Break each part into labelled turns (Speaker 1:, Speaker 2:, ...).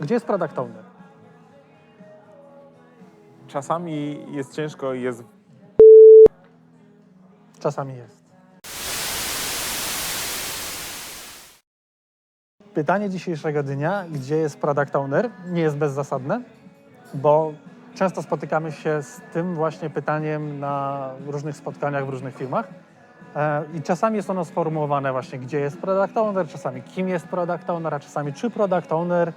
Speaker 1: Gdzie jest product owner?
Speaker 2: Czasami jest ciężko i jest
Speaker 1: Czasami jest. Pytanie dzisiejszego dnia, gdzie jest product owner, nie jest bezzasadne, bo często spotykamy się z tym właśnie pytaniem na różnych spotkaniach w różnych firmach. E, I czasami jest ono sformułowane właśnie, gdzie jest product owner, czasami kim jest product owner, a czasami czy product owner,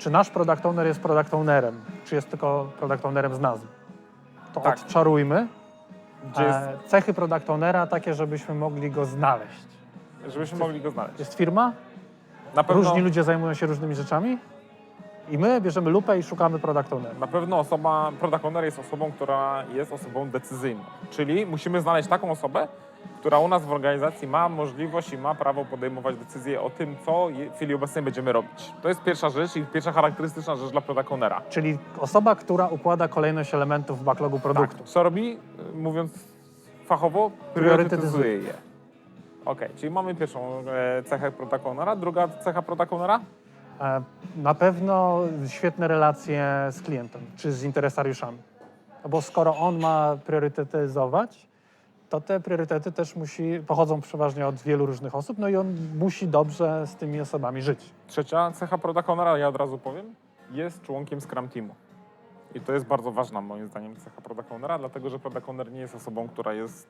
Speaker 1: czy nasz product owner jest product ownerem, czy jest tylko product ownerem z nazwy. To
Speaker 2: Tak.
Speaker 1: odczarujmy.
Speaker 2: gdzie jest,
Speaker 1: E, Cechy product ownera takie, żebyśmy mogli go znaleźć.
Speaker 2: żebyśmy mogli go znaleźć.
Speaker 1: Jest firma,
Speaker 2: Na pewno,
Speaker 1: różni ludzie zajmują się różnymi rzeczami i my bierzemy lupę i szukamy product ownera.
Speaker 2: na pewno osoba, product owner jest osobą, która jest osobą decyzyjną. Czyli musimy znaleźć taką osobę, która u nas w organizacji ma możliwość i ma prawo podejmować decyzje o tym, co w chwili obecnej będziemy robić. To jest pierwsza rzecz i pierwsza charakterystyczna rzecz dla product ownera.
Speaker 1: Czyli osoba, która układa kolejność elementów w backlogu produktu.
Speaker 2: Tak. Co robi? Mówiąc fachowo,
Speaker 1: Priorytetyzuje.
Speaker 2: je. Okej, czyli mamy pierwszą e, cechę product ownera. Druga cecha product ownera?
Speaker 1: E, Na pewno świetne relacje z klientem czy z interesariuszami. No bo skoro on ma priorytetyzować, to te priorytety też musi, pochodzą przeważnie od wielu różnych osób, no i on musi dobrze z tymi osobami żyć.
Speaker 2: Trzecia cecha product ownera, ja od razu powiem, jest członkiem Scrum Teamu. I to jest bardzo ważna moim zdaniem cecha product ownera, dlatego że product owner nie jest osobą, która jest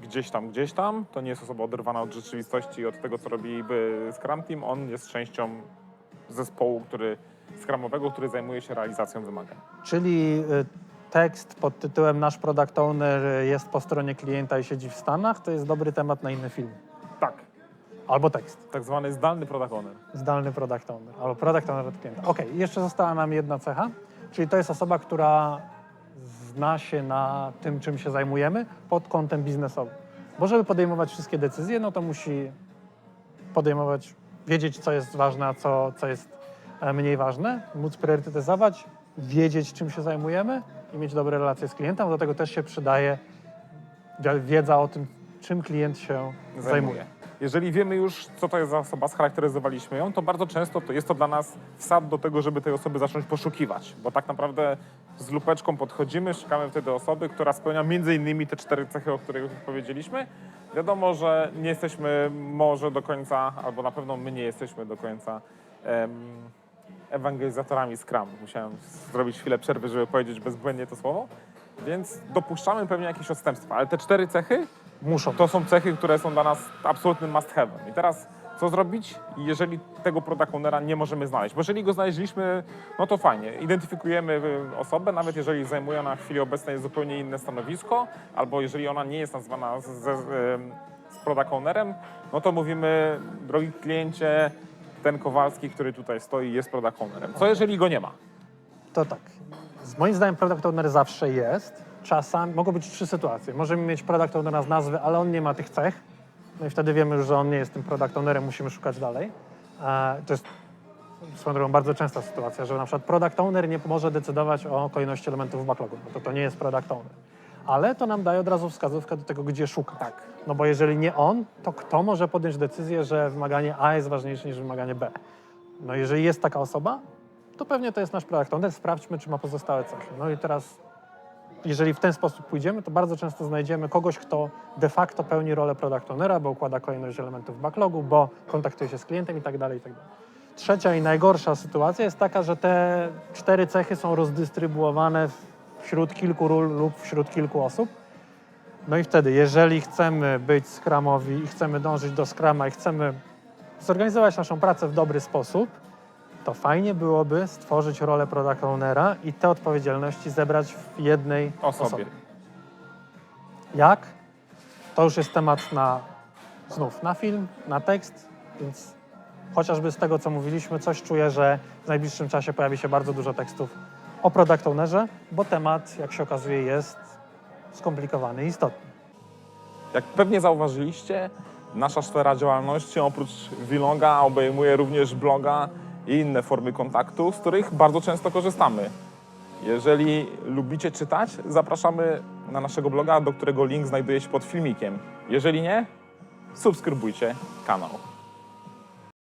Speaker 2: gdzieś tam, gdzieś tam. To nie jest osoba oderwana od rzeczywistości i od tego, co robiby Scrum Team. On jest częścią zespołu, który Scrumowego, który zajmuje się realizacją wymagań.
Speaker 1: Czyli y, tekst pod tytułem Nasz product owner jest po stronie klienta i siedzi w Stanach, to jest dobry temat na inny film.
Speaker 2: Tak,
Speaker 1: Albo tekst.
Speaker 2: tak zwany zdalny product owner.
Speaker 1: Zdalny product owner, albo product owner od klienta. Okej, jeszcze została nam jedna cecha, czyli to jest osoba, która zna się na tym, czym się zajmujemy pod kątem biznesowym. Bo żeby podejmować wszystkie decyzje, no to musi podejmować, wiedzieć, co jest ważne, a co, co jest e, mniej ważne, móc priorytetyzować, wiedzieć, czym się zajmujemy i mieć dobre relacje z klientem. Do tego też się przydaje wi- wiedza o tym, czym klient się zajmuje.
Speaker 2: Jeżeli wiemy już, co to jest za osoba, scharakteryzowaliśmy ją, to bardzo często to jest to dla nas wsad do tego, żeby tej osoby zacząć poszukiwać. Bo tak naprawdę z lupeczką podchodzimy, szukamy wtedy osoby, która spełnia między innymi te cztery cechy, o których powiedzieliśmy. Wiadomo, że nie jesteśmy może do końca, albo na pewno my nie jesteśmy do końca em, ewangelizatorami Scrum. Musiałem zrobić chwilę przerwy, żeby powiedzieć bezbłędnie to słowo. Więc dopuszczamy pewnie jakieś odstępstwa, ale te cztery cechy
Speaker 1: Muszą.
Speaker 2: to są cechy, które są dla nas absolutnym must have'em. I teraz co zrobić, jeżeli tego product ownera nie możemy znaleźć? Bo jeżeli go znaleźliśmy, no to fajnie. Identyfikujemy y, osobę, nawet jeżeli zajmuje ona w chwili obecnej zupełnie inne stanowisko, albo jeżeli ona nie jest nazwana z, z, z, z product ownerem, no to mówimy, drogi kliencie, ten Kowalski, który tutaj stoi, jest product ownerem. Co jeżeli go nie ma?
Speaker 1: To tak. Z moim zdaniem product owner zawsze jest. Czasami mogą być trzy sytuacje. Możemy mieć product ownera z nazwy, ale on nie ma tych cech. No i wtedy wiemy już, że on nie jest tym product ownerem, musimy szukać dalej. E, To jest swoją drogą bardzo częsta sytuacja, że na przykład product owner nie może decydować o kolejności elementów w backlogu, bo to, to nie jest product owner. Ale to nam daje od razu wskazówkę do tego, gdzie szukać. Tak. No bo jeżeli nie on, to kto może podjąć decyzję, że wymaganie A jest ważniejsze niż wymaganie B? No jeżeli jest taka osoba, to pewnie to jest nasz product owner. Sprawdźmy, czy ma pozostałe cechy. No i teraz, jeżeli w ten sposób pójdziemy, to bardzo często znajdziemy kogoś, kto de facto pełni rolę product ownera, bo układa kolejność elementów w backlogu, bo kontaktuje się z klientem i tak dalej, i tak dalej. Trzecia i najgorsza sytuacja jest taka, że te cztery cechy są rozdystrybuowane wśród kilku ról lub wśród kilku osób. No i wtedy, jeżeli chcemy być Scrumowi i chcemy dążyć do Scruma i chcemy zorganizować naszą pracę w dobry sposób, to fajnie byłoby stworzyć rolę product ownera i te odpowiedzialności zebrać w jednej
Speaker 2: Osobie.
Speaker 1: osobie. Jak? To już jest temat na znów na film, na tekst, więc chociażby z tego, co mówiliśmy, coś czuję, że w najbliższym czasie pojawi się bardzo dużo tekstów o product ownerze, bo temat, jak się okazuje, jest skomplikowany i istotny.
Speaker 2: Jak pewnie zauważyliście, nasza sfera działalności oprócz Vloga obejmuje również bloga i inne formy kontaktu, z których bardzo często korzystamy. Jeżeli lubicie czytać, zapraszamy na naszego bloga, do którego link znajduje się pod filmikiem. Jeżeli nie, subskrybujcie kanał.